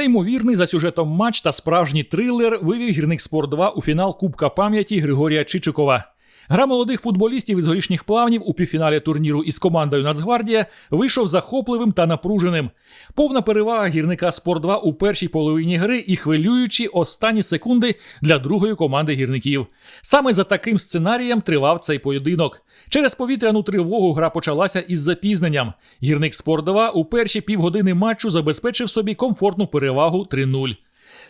Неймовірний за сюжетом матч та справжній трилер вивів гірник Спорт 2 у фінал Кубка пам'яті Григорія Чичикова. Гра молодих футболістів із горішніх плавнів у півфіналі турніру із командою Нацгвардія вийшов захопливим та напруженим. Повна перевага гірника Спорт 2 у першій половині гри і хвилюючі останні секунди для другої команди гірників. Саме за таким сценарієм тривав цей поєдинок. Через повітряну тривогу гра почалася із запізненням. Гірник Спорт 2 у перші півгодини матчу забезпечив собі комфортну перевагу 3-0.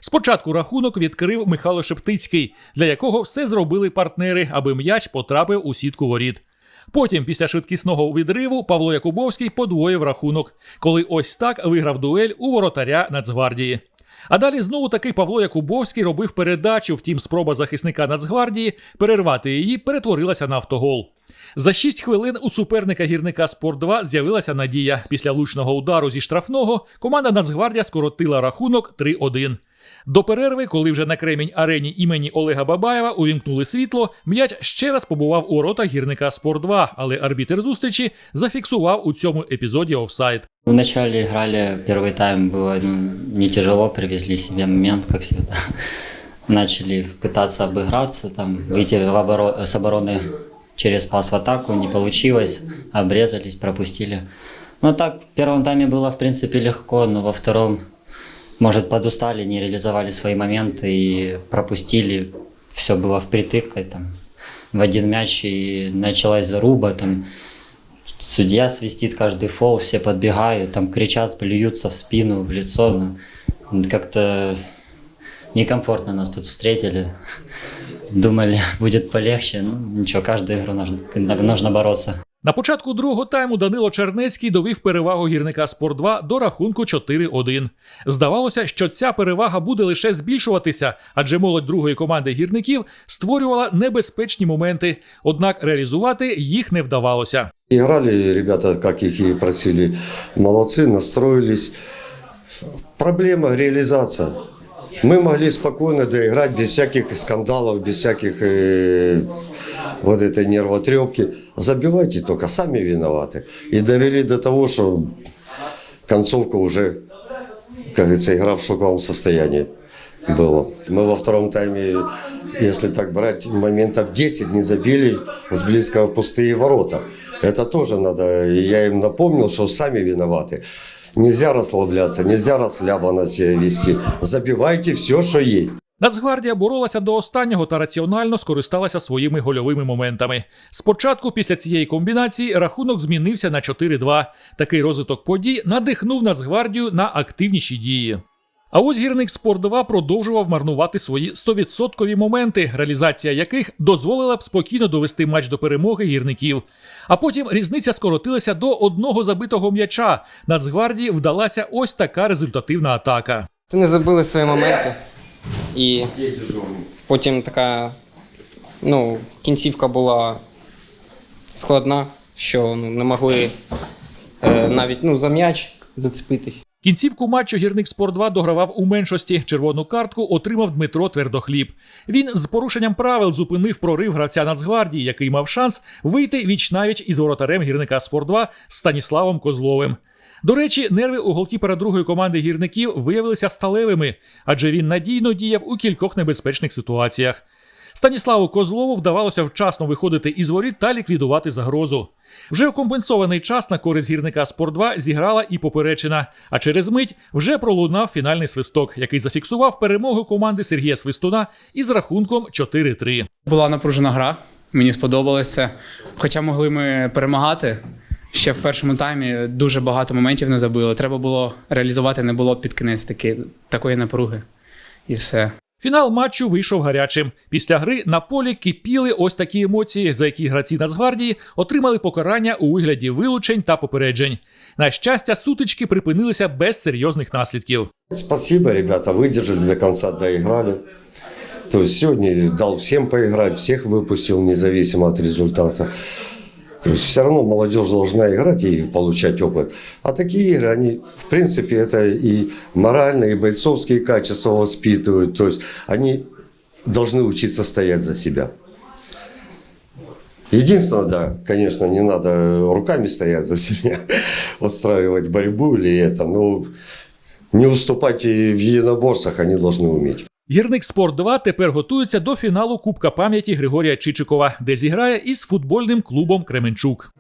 Спочатку рахунок відкрив Михайло Шептицький, для якого все зробили партнери, аби м'яч потрапив у сітку воріт. Потім, після швидкісного відриву, Павло Якубовський подвоїв рахунок, коли ось так виграв дуель у воротаря Нацгвардії. А далі знову таки Павло Якубовський робив передачу, втім, спроба захисника Нацгвардії перервати її перетворилася на автогол. За 6 хвилин у суперника гірника Спорт 2 з'явилася надія. Після влучного удару зі штрафного команда Нацгвардія скоротила рахунок 3-1. До перерви, коли вже на кремінь арені імені Олега Бабаєва увімкнули світло, м'яч ще раз побував у воротах гірника Спорт 2, але арбітер зустрічі зафіксував у цьому епізоді офсайд. Вначале играли, первый тайм было ну, не тяжело, привезли себе момент, как всегда. Начали пытаться обыграться, там, выйти в оборо- с обороны через пас в атаку, не получилось, обрезались, пропустили. Ну так, в первом тайме было, в принципе, легко, но во втором, может, подустали, не реализовали свои моменты и пропустили. Все было впритык, там, в один мяч, и началась заруба, там, Судья свистит каждый фол, все подбегают, там кричат, плюются в спину, в лицо. Ну, как-то некомфортно нас тут встретили. Думали, будет полегче. Ну, ничего, каждую игру нужно, нужно бороться. На початку другого тайму Данило Чернецький довів перевагу гірника Спорт 2 до рахунку 4-1. Здавалося, що ця перевага буде лише збільшуватися, адже молодь другої команди гірників створювала небезпечні моменти, однак реалізувати їх не вдавалося. Играли ребята, как их и просили, молодцы, настроились. Проблема реализация. Мы могли спокойно доиграть без всяких скандалов, без всяких э, вот этой нервотрепки. Забивайте только, сами виноваты. И довели до того, что концовка уже, как говорится, игра в шоковом состоянии была. Мы во втором тайме, если так брать, моментов 10 не забили с близкого в пустые ворота. Это тоже надо, я им напомнил, что сами виноваты. Нельзя расслабляться, нельзя расхлябанно себя вести. Забивайте все, что есть. Нацгвардія боролася до останнього та раціонально скористалася своїми гольовими моментами. Спочатку, після цієї комбінації, рахунок змінився на 4-2. Такий розвиток подій надихнув Нацгвардію на активніші дії. А ось гірник Спорт 2 продовжував марнувати свої 100% моменти, реалізація яких дозволила б спокійно довести матч до перемоги гірників. А потім різниця скоротилася до одного забитого м'яча. Нацгвардії вдалася ось така результативна атака. Ти не забили свої моменти. І потім така ну, кінцівка була складна, що ну, не могли е, навіть ну, за м'яч зацепитись. Кінцівку матчу гірник Спорт 2 догравав у меншості. Червону картку отримав Дмитро Твердохліб. Він з порушенням правил зупинив прорив гравця Нацгвардії, який мав шанс вийти віч-навіч із воротарем гірника Спорт 2 Станіславом Козловим. До речі, нерви у голкіпера другої команди гірників виявилися сталевими, адже він надійно діяв у кількох небезпечних ситуаціях. Станіславу Козлову вдавалося вчасно виходити із воріт та ліквідувати загрозу. Вже у компенсований час на користь гірника Спорт 2 зіграла і поперечина, а через мить вже пролунав фінальний свисток, який зафіксував перемогу команди Сергія Свистуна із рахунком 4-3. Була напружена гра, мені сподобалось це. Хоча могли ми перемагати. Ще в першому таймі дуже багато моментів не забили. Треба було реалізувати, не було під кінець таки, такої напруги. І все. Фінал матчу вийшов гарячим. Після гри на полі кипіли ось такі емоції, за які гравці Нацгвардії отримали покарання у вигляді вилучень та попереджень. На щастя, сутички припинилися без серйозних наслідків. Спасибо, ребята, выдержали до конца, доиграли. То есть сегодня дал всем поиграть, всех выпустил, независимо от результата. То есть все равно молодежь должна играть и получать опыт. А такие игры, они, в принципе, это и моральные, и бойцовские качества воспитывают. То есть они должны учиться стоять за себя. Единственное, да, конечно, не надо руками стоять за себя, устраивать борьбу или это, но Не уступать и в единоборствах они должны уметь. Гірник Спорт 2 тепер готується до фіналу Кубка пам'яті Григорія Чичикова, де зіграє із футбольним клубом Кременчук.